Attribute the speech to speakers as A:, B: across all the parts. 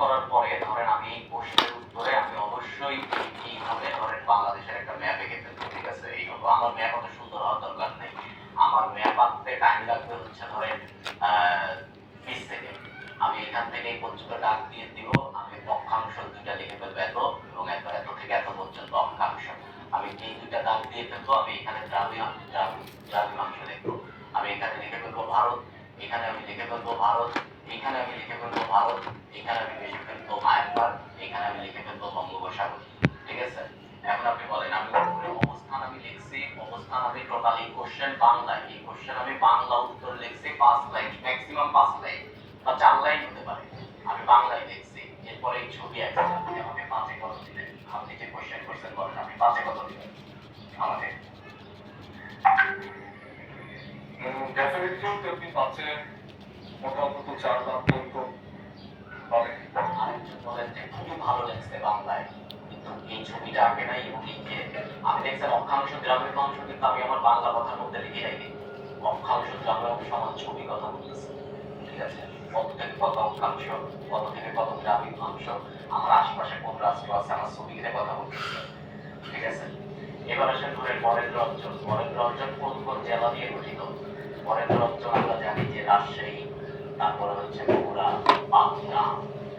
A: করার পরে ধরেন আমি এই প্রশ্নের উত্তরে আমি অবশ্যই এই- ধরেন বাংলাদেশের একটা ম্যাপ এঁকে ফেলব, ঠিক আছে? এইভাবে আমার ম্যাপ অত সুন্দর হওয়ার দরকার নেই। আমার ম্যাপ আঁকতে টাইম লাগবে হচ্ছে ধরেন বিশ সেকেন্ড আমি এখান থেকে এই পর্যন্ত ডাক দিয়ে দিব, আমি অক্ষাংশ দুইটা লিখে ফেলব এত এবং এত এত থেকে এত পর্যন্ত অক্ষাংশ। আমি এই দুইটা দাগ দিয়ে ফেলব, আমি এখানে দ্রাবিমাংশ দ্রাবিমাংশ আমি এখানে লিখে ফেলব ভারত, এখানে আমি লিখে ফেলব ভারত এখানে আমি লিখে ফেলব ভারত, এখানে আমি লিখে ফেলব মায়ানমার এখানে আমি লিখে ফেলব বঙ্গোপসাগর, ঠিক আছে? এখন আপনি বলেন, আমি অবস্থান আমি লিখছি? অবস্থান আমি টোটাল এই কোশ্চেন বাংলায়। এই কোশ্চেন আমি বাংলা উত্তর লিখছি পাঁচ লাইন ম্যাক্সিমাম পাঁচ লাইন বা চার লাইন হতে পারে। আমি বাংলায় লিখছি, এরপরে এই ছবি আছে আমাকে পাঁচে কত দিলেন? আপনি যে কোশ্চেন করছেন বলেন, আপনি পাঁচে কত দিলেন? আমাকে।
B: ডেফিনেটলি আপনি পাচ্ছে
A: কত থেকে কত অক্ষাংশ কত আমার আশেপাশে কোন রাষ্ট্র আছে, আমার ছবি কথা বলতেছে। ঠিক আছে? এবার আসেন ধরেন বরেন্দ্র অঞ্চল বরেন্দ্র অঞ্চল কোন কোন জেলা নিয়ে গঠিত? বরেন্দ্র অঞ্চল আমরা জানি যে রাজশাহী তারপরে হচ্ছে বগুড়া পাবনা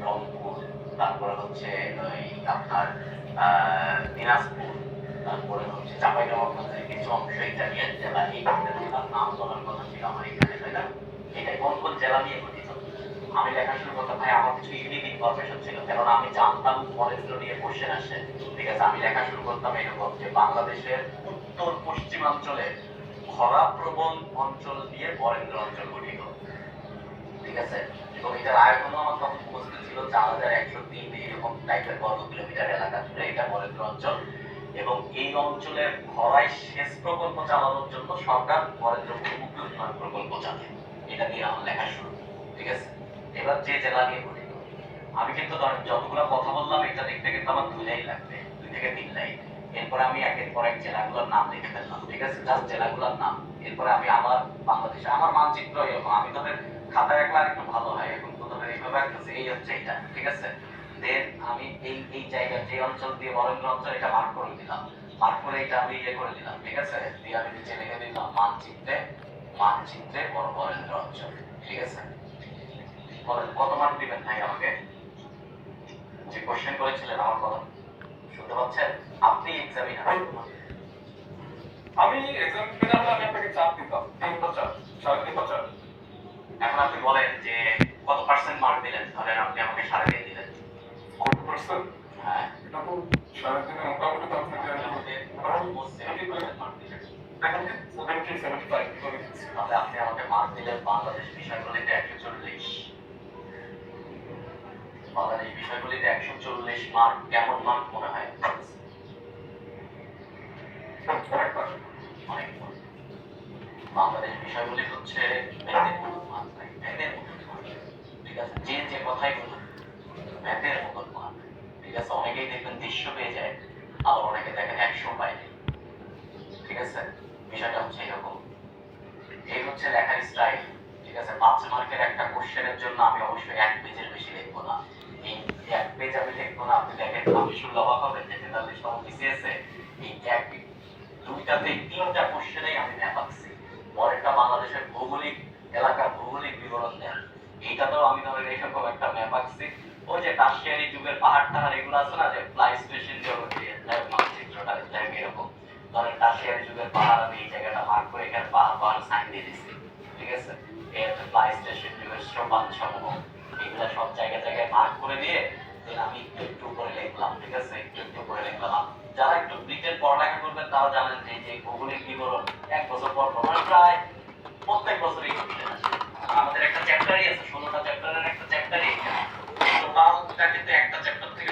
A: রংপুর, তারপরে হচ্ছে ওই আপনার দিনাজপুর, তারপরে হচ্ছে চাঁপাইনবাবগঞ্জের কিছু অংশ, ইতালিয়ান জেলা, এই জেলার নাম বলার কথা ছিল আমার এখানে তাই এটা কোন কোন জেলা নিয়ে গঠিত? আমি লেখা শুরু করতে ভাই, আমার কিছু ইউনিক ইনফরমেশন ছিল, কেননা আমি জানতাম বরেন্দ্র নিয়ে কোশ্চেন আসে। ঠিক আছে, আমি লেখা শুরু করতাম এরকম যে বাংলাদেশের উত্তর পশ্চিমাঞ্চলে খরা প্রবণ অঞ্চল দিয়ে বরেন্দ্র অঞ্চল গঠিত। ঠিক আছে? এবং এটার আয়তন আমার তখন উপস্থিত ছিল চার হাজার একশো তিন এরকম টাইপের বর্গ কিলোমিটার এলাকা জুড়ে এটা বরেন্দ্র অঞ্চল। এবং এই অঞ্চলের খরায় সেচ প্রকল্প চালানোর জন্য সরকার বরেন্দ্র বহুমুখী উন্নয়ন প্রকল্প চালায়। এটা দিয়ে আমার লেখা শুরু, ঠিক আছে? এবার যে জেলা নিয়ে গঠিত আমি কিন্তু যতগুলো কথা বললাম, এটা দেখতে কিন্তু আমার দুই লাইন লাগবে, দুই থেকে তিন লাইন। এরপরে আমি একের পর এক জেলাগুলোর নাম লিখে ফেললাম, ঠিক আছে? জাস্ট জেলাগুলোর নাম। এরপরে আমি আমার বাংলাদেশে, আমার মানচিত্র এরকম। আমি ধরেন খাতায় একলা একটু ভালো হয়, এখন তো ধরেন এইভাবে একটা এই হচ্ছে এটা, ঠিক আছে? দেন আমি এই এই জায়গা, যে অঞ্চল দিয়ে বরেন্দ্র অঞ্চল, এটা মার্ক করে দিলাম। মার্ক করে এটা আমি ইয়ে করে দিলাম, ঠিক আছে? দিয়ে আমি নিচে লিখে দিলাম মানচিত্রে মানচিত্রে বড় বরেন্দ্র অঞ্চল, ঠিক আছে? কত মার্ক দিবেন ভাই আমাকে? যে কোশ্চেন করেছিলেন আমার কথা, শুনতে পাচ্ছেন? আপনি এক্সামিনার
B: আমি এক্সাম ফিনাল আমি আপনাকে চাপ দিতাম তিন বছর সাড়ে তিন বছর
A: এখন আপনি বলেন যে কত পার্সেন্ট মার্ক দিলেন? ধরেন আপনি আমাকে সাড়ে দিয়ে দিলেন।
B: কত পার্সেন্ট
A: হ্যাঁ।
B: এটা তো সাড়ে তিনে মোটামুটি তো আপনাকে
A: মোটামুটি almost 70% mark দিলেন।
B: দেখেন সেভেন্টি সেভেন্টি ফাইভ করে দিচ্ছি।
A: তাহলে আপনি আমাকে মার্ক দিলেন বাংলাদেশ বিষয়গুলিতে একশো চল্লিশ। বাংলাদেশ বিষয়গুলিতে একশো চল্লিশ মার্ক কেমন মার্ক মনে হয়। বাংলাদেশ বিষয়গুলি হচ্ছে মতন মার্ক ভাই ম্যাথের মতন mark। ঠিক আছে যে যে কথাই বলুন ম্যাথের মতন মার্ক ঠিক আছে, অনেকেই দেখবেন দৃশ্য পেয়ে যায়, আবার অনেকে দেখেন একশো পায় ঠিক আছে, বিষয়টা হচ্ছে এরকম। এই হচ্ছে লেখার স্টাইল ঠিক আছে, পাঁচ মার্কের একটা কোশ্চেনের জন্য আমি অবশ্যই এক পেজের বেশি লিখব না। এই এক পেজ আমি লিখব না, আপনি দেখেন আপনি শুনলে অবাক হবেন যে তেতাল্লিশতম বিসিএসে এই এক, দুইটাতে তিনটা কোশ্চেনেই আমি ম্যাপ আঁকছি। পরেরটা বাংলাদেশের ভৌগোলিক এলাকার ভৌগোলিক বিবরণ দেন। এইটাতেও আমি ধরেন এরকম একটা ম্যাপ আঁকছি ওই যে টাসিয়ারি যুগের পাহাড় টাহাড় এগুলো আছে না যে ফ্লাই স্টেশন মানচিত্রটা এরকম। ধরেন যুগের পাহাড়, আমি এই জায়গাটা মার্ক করে এখানে পাহাড় পাহাড় সাইন দিয়ে দিচ্ছি ঠিক আছে? হচ্ছে ফ্লাই স্টেশন যুগের সোপান সমূহ এগুলো সব জায়গায় জায়গায় মার্ক করে দিয়ে দেন আমি একটু একটু করে লিখলাম, ঠিক আছে? একটু একটু করে লিখলাম। যারা একটু ব্রিটেন পড়ালেখা করবেন তারা জানেন যে যে ভৌগোলিক বিবরণ এক বছর পর পর মানে প্রায় প্রত্যেক বছরই question আসে। আমাদের একটা চ্যাপ্টারই আছে ষোলোটা চ্যাপ্টারের একটা চ্যাপ্টারই টোটালটা কিন্তু একটা চ্যাপ্টার থেকে